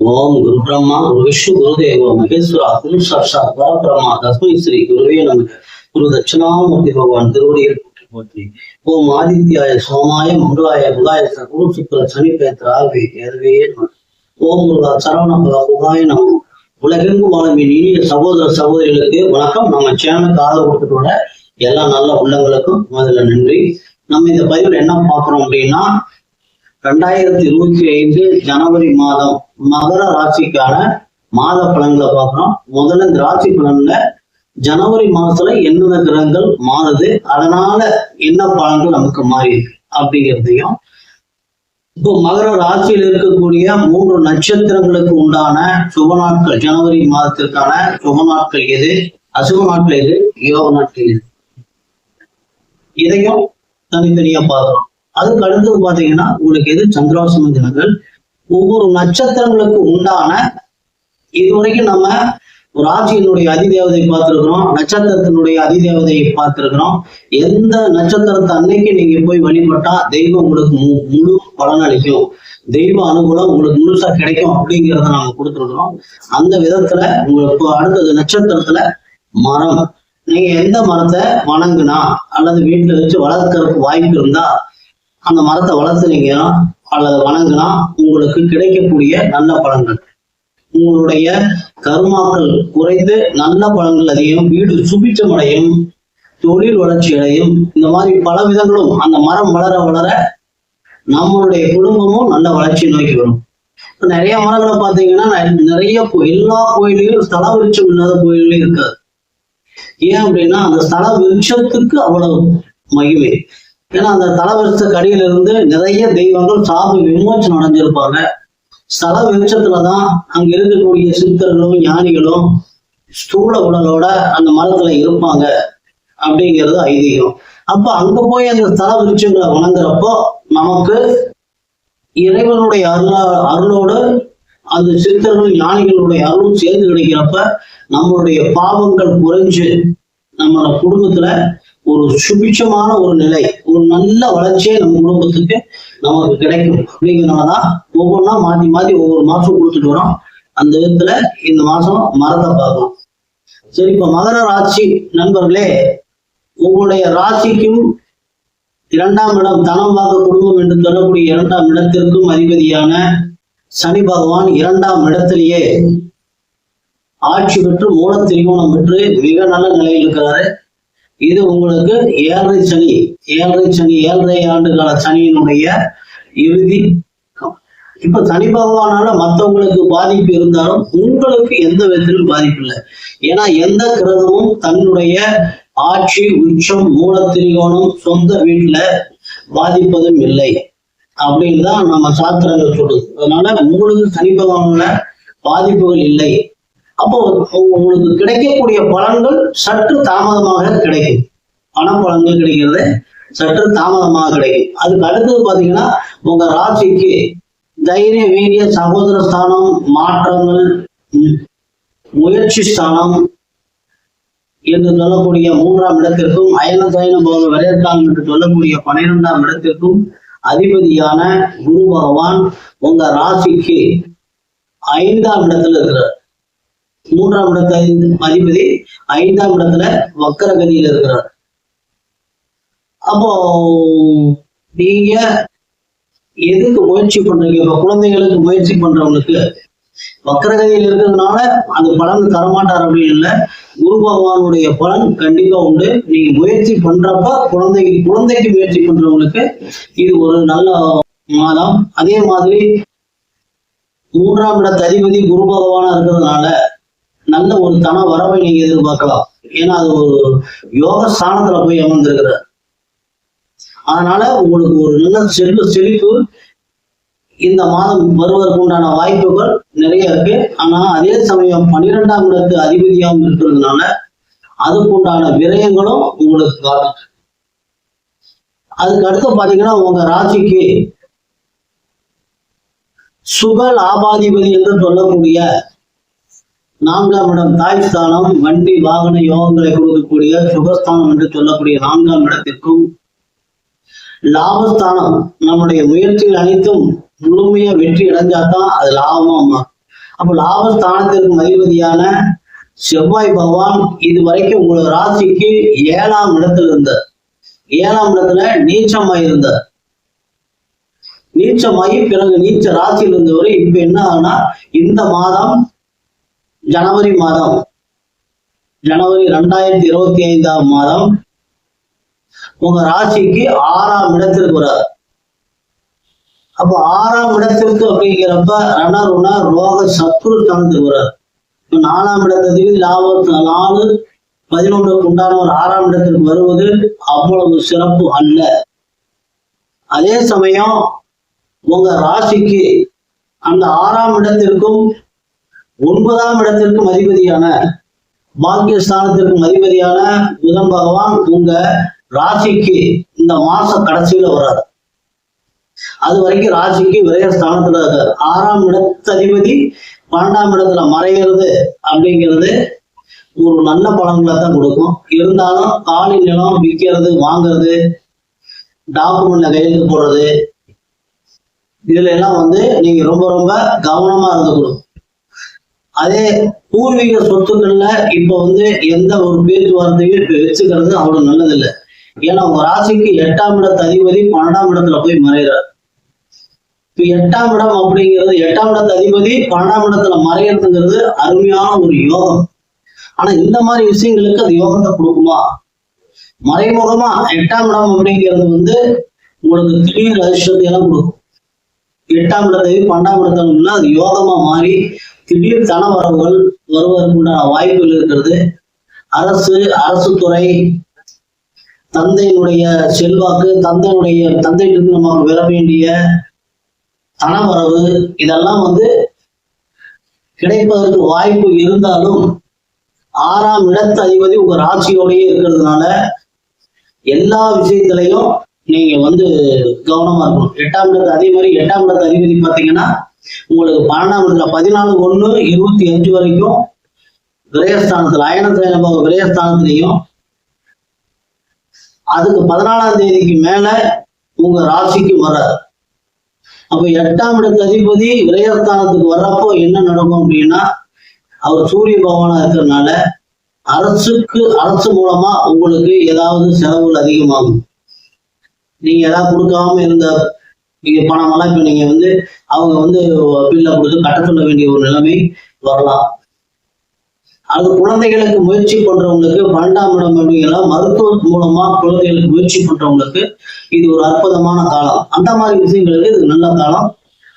ஓம் குரு பிரம்மா குரு விஷ்ணு குருதேவ மகேஸ்வரா குரு சாட்சாத் பரபிரம்மா தஸ்மை ஸ்ரீ குருவே நமக்கு குரு தட்சிணாமூர்த்தி பகவான் திருவடியில் போற்றி போற்றி. ஓம் ஆதித்யாய சோமாய மங்களாய புதாய குரு சுக்கர சனிப்பேத்திர ஆகவே ஏற்வே ஓம் முருகா சரவண புகாய நம உலகெங்கு வாழும் இனிய சகோதர சகோதரிகளுக்கு வணக்கம். நம்ம சேனலுக்கு ஆதரவு கொடுத்துட்டு எல்லா நல்ல உள்ளங்களுக்கும் முதல்ல நன்றி. நம்ம இந்த பதிவில் என்ன பார்க்குறோம் அப்படின்னா ரெண்டாயிரத்தி இருபத்தி ஐந்து ஜனவரி மாதம் மகர ராசிக்கான மாத பலன்களை பார்க்கிறோம். முதல்ல இந்த ராசி பலன்ல ஜனவரி மாசத்துல என்னென்ன கிரகங்கள் மாறுது அதனால என்ன பலன்கள் நமக்கு மாறி இருக்கு அப்படிங்கிறதையும் இப்போ மகர ராசியில் இருக்கக்கூடிய மூன்று நட்சத்திரங்களுக்கு உண்டான சுப நாட்கள் ஜனவரி மாதத்திற்கான சுப நாட்கள் எது? அசுப நாட்கள் எது? யோக நாட்கள் எது? இதையும் தனித்தனியா பார்க்கிறோம். அதுக்கு அடுத்தது பாத்தீங்கன்னா உங்களுக்கு எது? சந்திராசம தினங்கள். ஒவ்வொரு நட்சத்திரங்களுக்கு உண்டான இதுவரைக்கும் நம்ம ராசியினுடைய அதிதேவதை பார்த்திருக்கிறோம் நட்சத்திரத்தினுடைய அதிதேவதையை பார்த்திருக்கிறோம். எந்த நட்சத்திரத்தை அன்னைக்கு நீங்க போய் வழிபட்டா தெய்வம் உங்களுக்கு மு- முழு பலன் அளிக்கும். தெய்வ அனுகூலம் உங்களுக்கு முழுசா கிடைக்கும் அப்படிங்கிறத நாங்க கொடுத்துருக்கிறோம். அந்த விதத்துல உங்களுக்கு அடுத்தது நட்சத்திரத்துல மரம். நீங்க எந்த மரத்தை வணங்குனா அல்லது வீட்டுல வச்சு வளர்க்கறதுக்கு வாய்ப்பு இருந்தா அந்த மரத்தை வளர்த்துனீங்க அல்லது வணங்கினா உங்களுக்கு கிடைக்கக்கூடிய நல்ல பலன்கள் உங்களுடைய கருமாக்கள் குறைந்து நல்ல பலன்கள் அதையும் வீடு சுபிச்சமடையும் தொழில் வளர்ச்சி அடையும். இந்த மாதிரி பல விதங்களும் அந்த மரம் வளர வளர நம்மளுடைய குடும்பமும் நல்ல வளர்ச்சி நோக்கி வரும். இப்ப நிறைய மரங்களை பார்த்தீங்கன்னா நிறைய எல்லா கோயிலையும் ஸ்தல விருட்சம் இல்லாத கோயில்லையும் இருக்காது. ஏன் அப்படின்னா அந்த ஸ்தல விருட்சத்துக்கு அவ்வளவு மகிமை. ஏன்னா அந்த தலவரிசத்துக்கு அடியில இருந்து நிறைய தெய்வங்கள் சாப விமோச்சனம் அடைஞ்சிருப்பாங்க. ஸ்தல விருட்சத்துலதான் அங்க இருக்கக்கூடிய சித்தர்களும் ஞானிகளும் ஸ்தூல உடலோட அந்த மரத்துல இருப்பாங்க அப்படிங்கிறது ஐதீகம். அப்ப அங்க போய் அந்த ஸ்தல விருட்சங்களை வணங்குறப்போ நமக்கு இறைவனுடைய அருளா அருளோடு அந்த சித்தர்கள் ஞானிகளுடைய அருளும் சேர்ந்து கிடைக்கிறப்ப நம்மளுடைய பாவங்கள் குறைஞ்சு நம்மளோட குடும்பத்துல ஒரு சுபிட்சமான ஒரு நிலை ஒரு நல்ல வளர்ச்சியே நம்ம குடும்பத்துக்கு நமக்கு கிடைக்கும். அப்படிங்கிறனாலதான் ஒவ்வொன்றா மாத்தி மாத்தி ஒவ்வொரு மாசம் கொடுத்துட்டு வரோம். அந்த விதத்துல இந்த மாசம் மரத்தை பார்க்கலாம். சரி இப்ப மகர ராசி நண்பர்களே உங்களுடைய ராசிக்கும் இரண்டாம் இடம் தனம் வாக்கு குடும்பம் என்று சொல்லக்கூடிய இரண்டாம் இடத்திற்கும் அதிபதியான சனி பகவான் இரண்டாம் இடத்திலேயே ஆட்சி பெற்று மூல திரிகோணம் பெற்று மிக நல்ல நிலையில் இருக்கிறாரு. இது உங்களுக்கு ஏழரை சனி. ஏழரை சனி ஏழரை ஆண்டு கால சனியினுடைய இறுதி இப்ப சனி பகவானால மற்றவங்களுக்கு பாதிப்பு இருந்தாலும் உங்களுக்கு எந்த விதத்திலும் பாதிப்பு இல்லை. ஏன்னா எந்த கிரகமும் தன்னுடைய ஆட்சி உச்சம் மூல திரிகோணம் சொந்த வீட்டுல பாதிப்பதும் இல்லை. அப்படின்னு தான் நம்ம சாஸ்திரங்கள் சொல்றது அதனால உங்களுக்கு சனி பகவானோட பாதிப்புகள் இல்லை. அப்போ உங்களுக்கு கிடைக்கக்கூடிய பலன்கள் சற்று தாமதமாக கிடைக்கும். பண பலன்கள் கிடைக்கிறது சற்று தாமதமாக கிடைக்கும். அதுக்கு அடுத்தது பாத்தீங்கன்னா உங்க ராசிக்கு தைரிய வீரிய சகோதர ஸ்தானம் மாற்றங்கள் முயற்சி ஸ்தானம் என்று சொல்லக்கூடிய மூன்றாம் இடத்திற்கும் அயன சயன போக விரையத்தான் என்று சொல்லக்கூடிய பன்னிரெண்டாம் இடத்திற்கும் அதிபதியான குரு பகவான் உங்க ராசிக்கு ஐந்தாம் இடத்துல இருக்கிறார். மூன்றாம் இடத்த அதிபதி ஐந்தாம் இடத்துல வக்கரகதியில் இருக்கிறார். அப்போ நீங்க எதுக்கு முயற்சி பண்றீங்க? இப்ப குழந்தைகளுக்கு முயற்சி பண்றவங்களுக்கு வக்கரகதியில் இருக்கிறதுனால அந்த பலன் தரமாட்டார் அப்படின்னு இல்லை. குரு பகவானுடைய பலன் கண்டிப்பா உண்டு. நீங்க முயற்சி பண்றப்ப குழந்தைக்கு குழந்தைக்கு முயற்சி பண்றவங்களுக்கு இது ஒரு நல்ல மாதம். அதே மாதிரி மூன்றாம் இடத்த அதிபதி குரு பகவானா இருக்கிறதுனால நல்ல ஒரு தன வரவை நீங்க எதிர்பார்க்கலாம். ஏன்னா அது ஒரு யோக ஸ்தானத்துல போய் அமர்ந்திருக்கிறார். அதனால உங்களுக்கு ஒரு நல்ல செல்வ செழிப்பு இந்த மாதம் வருவதற்கு உண்டான வாய்ப்புகள் நிறைய இருக்கு. ஆனா அதே சமயம் பன்னிரெண்டாம் இடத்து அதிபதியாகவும் இருக்கிறதுனால அதுக்குண்டான விரயங்களும் உங்களுக்கு காட்டு அதுக்கு அடுத்து பாத்தீங்கன்னா உங்க ராசிக்கு சுக லாபாதிபதி என்று சொல்லக்கூடிய நான்காம் இடம் தாய் ஸ்தானம் வண்டி வாகன யோகங்களை கொடுக்கக்கூடிய சுகஸ்தானம் என்று சொல்லக்கூடிய நான்காம் இடத்திற்கும் லாபஸ்தானம். நம்முடைய முயற்சிகள் அனைத்தும் முழுமையா வெற்றி அடைஞ்சாதான் அது லாபமா அப்போ லாபஸ்தானத்திற்கு அதிபதியான செவ்வாய் பகவான் இது வரைக்கும் உங்களோட ராசிக்கு ஏழாம் இடத்துல இருந்தார். ஏழாம் இடத்துல நீச்சமாய் இருந்தார். நீச்சமாகி பிறகு நீச்ச ராசியில் இருந்தவர் இப்ப என்ன ஆகுனா இந்த மாதம் ஜனவரி மாதம். ஜனவரி ரெண்டாயிரத்தி இருபத்தி ஐந்தாம் மாதம் உங்க ராசிக்கு ஆறாம் இடத்திற்கு வராது அப்போ ஆறாம் இடத்திற்கு அப்படிங்கிறப்ப ரணருண ரோக சத்ரு கலந்து வராது இப்ப நாலாம் இடத்துக்கு லாபத்து நாலு பதினொன்றுக்கு உண்டான ஒரு ஆறாம் இடத்திற்கு வருவது அவ்வளவு சிறப்பு அல்ல. அதே சமயம் உங்க ராசிக்கு அந்த ஆறாம் இடத்திற்கும் ஒன்பதாம் இடத்திற்கும் அதிபதியான பாக்கியஸ்தானத்திற்கும் அதிபதியான புதன் பகவான் உங்க ராசிக்கு இந்த மாச கடைசியில வராது அது வரைக்கும் ராசிக்கு விரயஸ்தானத்துல இருக்காரு. ஆறாம் இடத்து அதிபதி பன்னெண்டாம் இடத்துல மறைகிறது அப்படிங்கிறது ஒரு நல்ல பலன்களை தான் கொடுக்கும். இருந்தாலும் காலி நிலம் விற்கிறது வாங்குறது டாக்குமெண்ட்ல கையெழுத்து போடுறது இதுல எல்லாம் வந்து நீங்க ரொம்ப ரொம்ப கவனமா இருந்துக்கணும் அதே பூர்வீக சொத்துக்கள்ல இப்ப வந்து எந்த ஒரு பேச்சுவார்த்தையும் வச்சுக்கிறது அவ்வளவு நல்லதில்லை. ஏன்னா உங்க ராசிக்கு எட்டாம் இடத்து அதிபதி பன்னெண்டாம் இடத்துல போய் மறைகிறார் இப்ப எட்டாம் இடம் அப்படிங்கிறது எட்டாம் இடத்து அதிபதி பன்னெண்டாம் இடத்துல மறைகிறதுங்கிறது அருமையான ஒரு யோகம். ஆனா இந்த மாதிரி விஷயங்களுக்கு அது யோகத்தை கொடுக்குமா? மறைமுகமா எட்டாம் இடம் அப்படிங்கிறது வந்து உங்களுக்கு திடீர் அதிர்ஷ்டத்தை எல்லாம் கொடுக்கும். எட்டாம் இடத்தை பன்னெண்டாம் இடத்துல அது யோகமா மாறி திடீர் தன வரவுகள் வருவதற்குண்டான வாய்ப்புகள் இருக்கிறது. அரசு அரசு துறை தந்தையினுடைய செல்வாக்கு தந்தையினுடைய தந்தையிலிருந்து நமக்கு பெற வேண்டிய தனவரவு இதெல்லாம் வந்து கிடைப்பதற்கு வாய்ப்பு இருந்தாலும் ஆறாம் இடத்து அதிபதி உங்க ராசியோடயே இருக்கிறதுனால எல்லா விஷயத்திலையும் நீங்க வந்து கவனமா இருக்கணும். எட்டாம் இடத்து அதே மாதிரி எட்டாம் இடத்து அதிபதி பாத்தீங்கன்னா உங்களுக்கு பன்னெண்டாம் இடத்துல பதினாலு ஒண்ணு இருபத்தி அஞ்சு வரைக்கும் விரயஸ்தானத்துல அயனத்தில விரயஸ்தானத்திலையும். அதுக்கு பதினாலாம் தேதிக்கு மேல உங்க ராசிக்கு வராது. அப்ப எட்டாம் இடத்து அதிபதி விரயஸ்தானத்துக்கு வர்றப்போ என்ன நடக்கும் அப்படின்னா அவர் சூரிய பகவானா இருக்கிறதுனால அரசுக்கு அரசு மூலமா உங்களுக்கு ஏதாவது செலவுகள் அதிகமாகும். நீங்க ஏதாவது கொடுக்காம இருந்த நீங்க பணமெல்லாம் இப்ப நீங்க வந்து அவங்க வந்து பில்ல கொடுத்து கட்ட சொல்ல வேண்டிய ஒரு நிலைமை வரலாம். அது குழந்தைகளுக்கு முயற்சி பண்றவங்களுக்கு பன்னெண்டாம் இடம் அப்படிங்கிற மருத்துவ மூலமா குழந்தைகளுக்கு முயற்சி பண்றவங்களுக்கு இது ஒரு அற்புதமான காலம். அந்த மாதிரி விஷயங்களுக்கு இது நல்ல காலம்.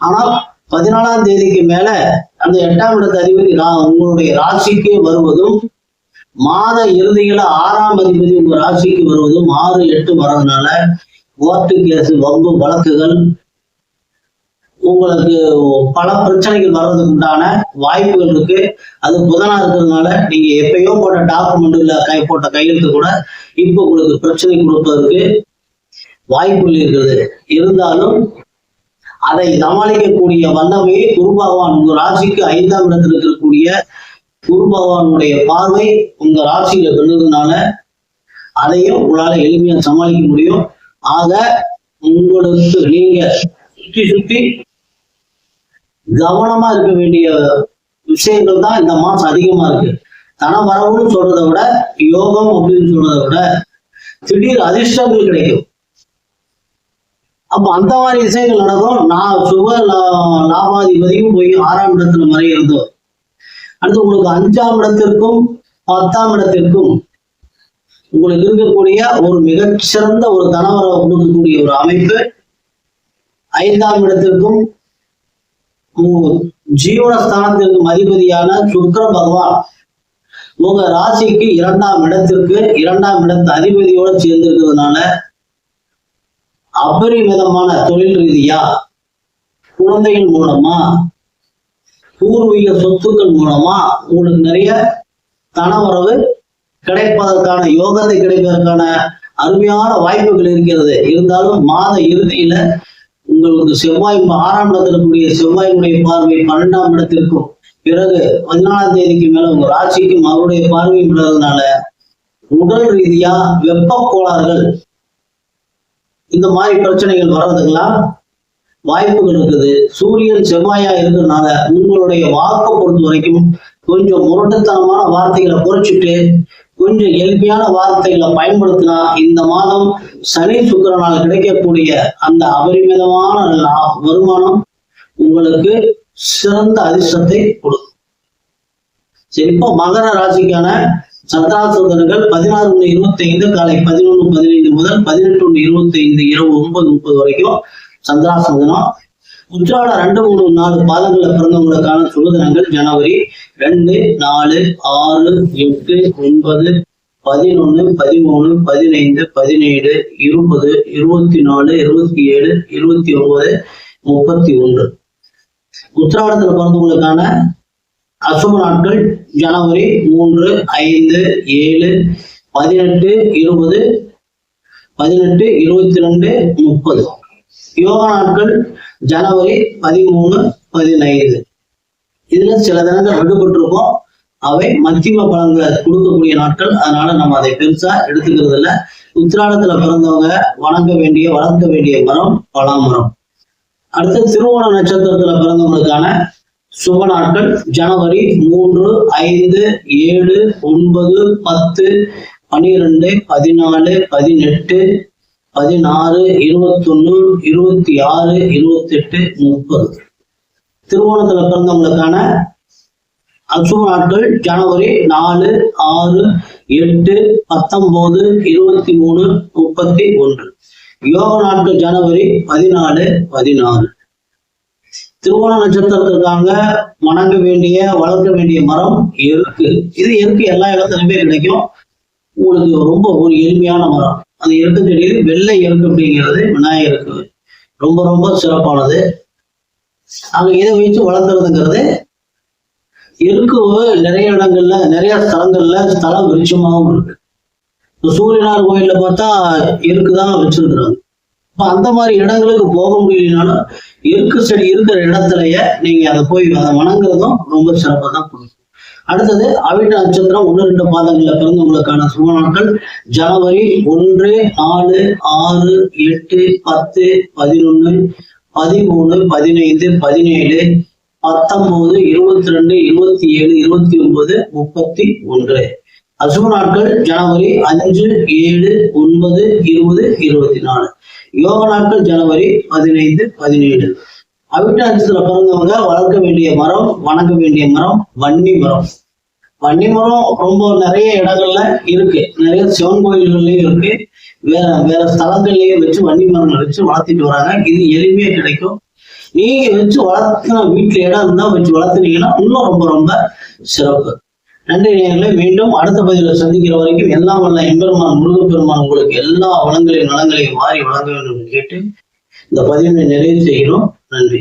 ஆனால் பதினாலாம் தேதிக்கு மேல அந்த எட்டாம் இடத்து அதிபதி உங்களுடைய ராசிக்கு வருவதும் மாத இறுதியில ஆறாம் அதிபதி உங்க ராசிக்கு வருவதும் ஆறு எட்டு வர்றதுனால கோர்ட்டு கேஸ் வம்பு வழக்குகள் உங்களுக்கு பல பிரச்சனைகள் வர்றதுக்கு உண்டான வாய்ப்புகள் இருக்கு. அது புதனா இருக்கிறதுனால நீங்க எப்பயோ போட்ட டாக்குமெண்ட்ல கை போட்ட கையெழுத்து கூட இப்போ உங்களுக்கு பிரச்சனை கொடுப்பதற்கு வாய்ப்புகள் இருக்குது. இருந்தாலும் அதை சமாளிக்கக்கூடிய வல்லமையை குரு பகவான் உங்க ராசிக்கு ஐந்தாம் இடத்தில் இருக்கக்கூடிய குரு பகவானுடைய பார்வை உங்க ராசியில விழுறதுனால அதையும் உங்களால எளிமையா சமாளிக்க முடியும். ஆக உங்களுக்கு நீங்க சுத்தி சுத்தி கவனமா இருக்க வேண்டிய விஷயங்கள் தான் இந்த மாசம் அதிகமா இருக்கு. தன வரவுன்னு சொல்றதை விட யோகம் அப்படின்னு சொல்றதை விட திடீர் அதிர்ஷ்டங்கள் கிடைக்கும். அப்ப அந்த மாதிரி விஷயங்கள் நடக்கும். நான் சுப லாபாதிபதியும் போய் ஆறாம் இடத்துல மறை இருந்தோம் அடுத்து உங்களுக்கு அஞ்சாம் இடத்திற்கும் பத்தாம் இடத்திற்கும் உங்களுக்கு இருக்கக்கூடிய ஒரு மிகச்சிறந்த ஒரு தனவரவை கொடுக்கக்கூடிய ஒரு அமைப்பு. ஐந்தாம் இடத்திற்கும் ஜீவனஸ்தானத்திற்கும் அதிபதியான சுக்கர பகவான் உங்க ராசிக்கு இரண்டாம் இடத்திற்கு இரண்டாம் இடத்து அதிபதியோட சேர்ந்திருக்கிறதுனால அபரிமிதமான தொழில் ரீதியா குழந்தைகள் மூலமா பூர்வீக சொத்துக்கள் மூலமா உங்களுக்கு நிறைய தனவரவு கிடைப்பதற்கான யோகத்தை கிடைப்பதற்கான அருமையான வாய்ப்புகள் இருக்கிறது. இருந்தாலும் மாத இறுதியில உங்களுக்கு செவ்வாய் ஆறாம் இடத்துல இருக்கக்கூடிய செவ்வாயினுடைய பார்வை பன்னெண்டாம் இடத்திற்கும். பிறகு பதினாலாம் தேதிக்கு மேல உங்க ராசிக்கும் அவருடைய பார்வை விடுறதுனால உடல் ரீதியா வெப்ப கோளாறுகள் இந்த மாதிரி பிரச்சனைகள் வர்றதுக்கெல்லாம் வாய்ப்புகள் இருக்குது. சூரியன் செவ்வாயா இருக்கிறதுனால உங்களுடைய வாக்கை பொறுத்த வரைக்கும் கொஞ்சம் முரட்டுத்தனமான வார்த்தைகளை குறைச்சிட்டு கொஞ்சம் எளிமையான வார்த்தைகளை பயன்படுத்தினா இந்த மாதம் சனி சுக்கிரனால் கிடைக்கக்கூடிய அந்த அபரிமிதமான வருமானம் உங்களுக்கு சிறந்த அதிர்ஷ்டத்தை கொடுக்கும். சரி இப்போ மகர ராசிக்கான சந்திராசோதனர்கள் பதினாறு ஒன்று இருபத்தி ஐந்து காலை பதினொன்று பதினைந்து முதல் பதினெட்டு ஒன்று இருபத்தி ஐந்து இரவு ஒன்பது முப்பது வரைக்கும் சந்திராசோதனம். உத்ராட ரெண்டு மூணு நாலு பாதங்களில் பிறந்தவங்களுக்கான சுடுதினங்கள் ஜனவரி ரெண்டு நாலு ஆறு எட்டு ஒன்பது பதினொன்று பதிமூணு பதினைந்து பதினேழு இருபது இருபத்தி நாலு இருபத்தி ஏழு இருபத்தி ஒன்பது முப்பத்தி ஒன்று. உத்திராடத்துல பிறந்தவங்களுக்கான அசுப நாட்கள் ஜனவரி மூன்று ஐந்து ஏழு பதினெட்டு இருபது பதினெட்டு இருபத்தி ரெண்டு முப்பது. யோகா நாட்கள் ஜனவரி பதிமூணு பதினைந்து. இதுல சில தினங்கள் விடுபட்டிருக்கும் அவை மத்தியம பலன்களை கொடுக்கக்கூடிய நாட்கள். அதனால நம்ம அதை பெருசா எடுத்துக்கிறது இல்ல. உத்திராடத்துல பிறந்தவங்க வணங்க வேண்டிய வளர்க்க வேண்டிய மரம் பலாமரம். அடுத்து திருவோண நட்சத்திரத்துல பிறந்தவங்களுக்கான சுப நாட்கள். ஜனவரி மூன்று ஐந்து ஏழு ஒன்பது பத்து பனிரெண்டு பதினாலு பதினெட்டு பதினாறு இருபத்தொன்னு இருபத்தி ஆறு இருபத்தெட்டு முப்பது. திருவோணத்துல பிறந்தவங்களுக்கான அசுப நாட்கள் ஜனவரி நாலு ஆறு எட்டு பத்தொன்பது இருபத்தி மூணு முப்பத்தி ஒன்று யோக நாட்கள் ஜனவரி பதினாலு பதினாறு. திருவோண நட்சத்திரத்திற்காக வணங்க வேண்டிய வளர்க்க வேண்டிய மரம் எருக்கு. இது எருக்கு எல்லா இடத்துலையுமே கிடைக்கும். உங்களுக்கு ரொம்ப ஒரு எளிமையான மரம். அந்த எருக்கு வெள்ளை இறக்கு அப்படிங்கிறது விநாயகருக்கு ரொம்ப ரொம்ப சிறப்பானது. அங்க இதை வச்சு வளர்த்துறதுங்கிறது எருக்கு நிறைய இடங்கள்ல நிறைய ஸ்தலங்கள்ல ஸ்தல விருட்சமாகவும் இருக்கு. இப்போ சூரியனார் கோயில்ல பார்த்தா இருக்குதான் வச்சிருக்கிறாங்க. இப்ப அந்த மாதிரி இடங்களுக்கு போக முடியலனாலும் இருக்கு செடி இருக்கிற இடத்துலயே நீங்க அதை போய் அதை வணங்குறதும் ரொம்ப சிறப்பாக தான் கொடுக்கும் அடுத்தது அவிட்ட நட்சத்திரம் ஒன்று ரெண்டு மாதங்களில் பிறந்தவங்களுக்கான சுப நாட்கள். ஜனவரி ஒன்று நாலு ஆறு எட்டு பத்து பதினொன்னு பதிமூணு பதினைந்து பதினேழு பத்தொன்பது இருபத்தி ரெண்டு இருபத்தி ஏழு இருபத்தி ஒன்பது முப்பத்தி ஒன்று அசுப நாட்கள். ஜனவரி அஞ்சு ஏழு ஒன்பது இருபது இருபத்தி நாலு. யோக நாட்கள் ஜனவரி பதினைந்து பதினேழு. அவிட்ட நட்சத்திரம் பிறந்தவங்க வளர்க்க வேண்டிய மரம் வணங்க வேண்டிய மரம் வன்னி மரம். வன்னி மரம் ரொம்ப நிறைய இடங்கள்ல இருக்கு. நிறைய சிவன் கோயில்கள்லயும் இருக்கு. வேற வேற ஸ்தலங்கள்லயும் வச்சு வன்னி மரங்கள் வச்சு வளர்த்திட்டு வராங்க. இது எளிமையா கிடைக்கும். நீங்க வச்சு வளர்த்தின வீட்டுல இடம் இருந்தா வச்சு வளர்த்துனீங்கன்னா இன்னும் ரொம்ப ரொம்ப சிறப்பு. நன்றி நேர்களை மீண்டும் அடுத்த பதிவில் சந்திக்கிற வரைக்கும் எல்லாம் வல்ல எம்பெருமான் முருகப்பெருமான் உங்களுக்கு எல்லா வளங்களையும் நலங்களையும் மாறி வழங்க வேண்டும் என்று கேட்டு இந்த பதிவினை நிறைவு செய்கிறோம். நன்றி